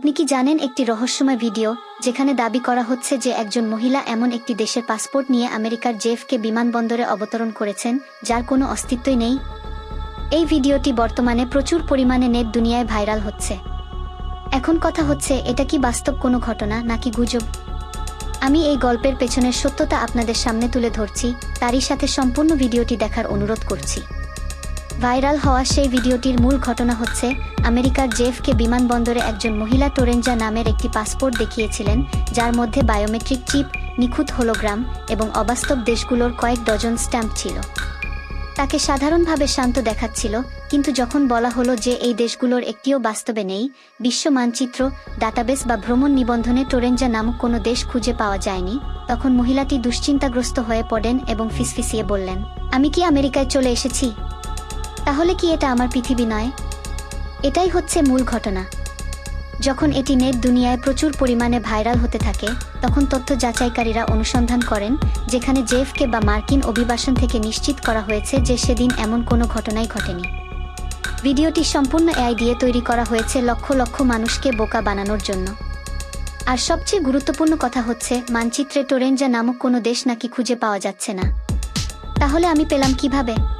আপনি কি জানেন একটি রহস্যময় ভিডিও যেখানে দাবি করা হচ্ছে যে একজন মহিলা এমন একটি দেশের পাসপোর্ট নিয়ে আমেরিকার জেফকে বিমানবন্দরে অবতরণ করেছেন, যার কোনো অস্তিত্বই নেই? এই ভিডিওটি বর্তমানে প্রচুর পরিমাণে নেট দুনিয়ায় ভাইরাল হচ্ছে। এখন কথা হচ্ছে, এটা কি বাস্তব কোনো ঘটনা নাকি গুজব? আমি এই গল্পের পেছনের সত্যতা আপনাদের সামনে তুলে ধরছি, তারই সাথে সম্পূর্ণ ভিডিওটি দেখার অনুরোধ করছি। ভাইরাল হওয়া সেই ভিডিওটির মূল ঘটনা হচ্ছে, আমেরিকার জেফকে বিমানবন্দরে একজন মহিলা টোরেঞ্জা নামের একটি পাসপোর্ট দেখিয়েছিলেন, যার মধ্যে বায়োমেট্রিক চিপ, নিখুঁত হোলোগ্রাম এবং অবাস্তব দেশগুলোর কয়েক ডজন স্ট্যাম্প ছিল। তাকে সাধারণভাবে শান্ত দেখাচ্ছিল, কিন্তু যখন বলা হলো যে এই দেশগুলোর একটিও বাস্তবে নেই, বিশ্ব মানচিত্র, ডাটাবেস বা ভ্রমণ নিবন্ধনে টোরেঞ্জা নামক কোনো দেশ খুঁজে পাওয়া যায়নি, তখন মহিলাটি দুশ্চিন্তাগ্রস্ত হয়ে পড়েন এবং ফিসফিসিয়ে বললেন, আমি কি আমেরিকায় চলে এসেছি? তাহলে কি এটা আমার পৃথিবী নয়? এটাই হচ্ছে মূল ঘটনা। যখন এটি নেট দুনিয়ায় প্রচুর পরিমাণে ভাইরাল হতে থাকে, তখন তথ্য যাচাইকারীরা অনুসন্ধান করেন, যেখানে জেফকে বা মার্কিন অভিবাসন থেকে নিশ্চিত করা হয়েছে যে সেদিন এমন কোনো ঘটনাই ঘটেনি। ভিডিওটি সম্পূর্ণ এআই দিয়ে তৈরি করা হয়েছে লক্ষ লক্ষ মানুষকে বোকা বানানোর জন্য। আর সবচেয়ে গুরুত্বপূর্ণ কথা হচ্ছে, মানচিত্রে টোরেঞ্জা নামক কোনো দেশ নাকি খুঁজে পাওয়া যাচ্ছে না। তাহলে আমি পেলাম কীভাবে?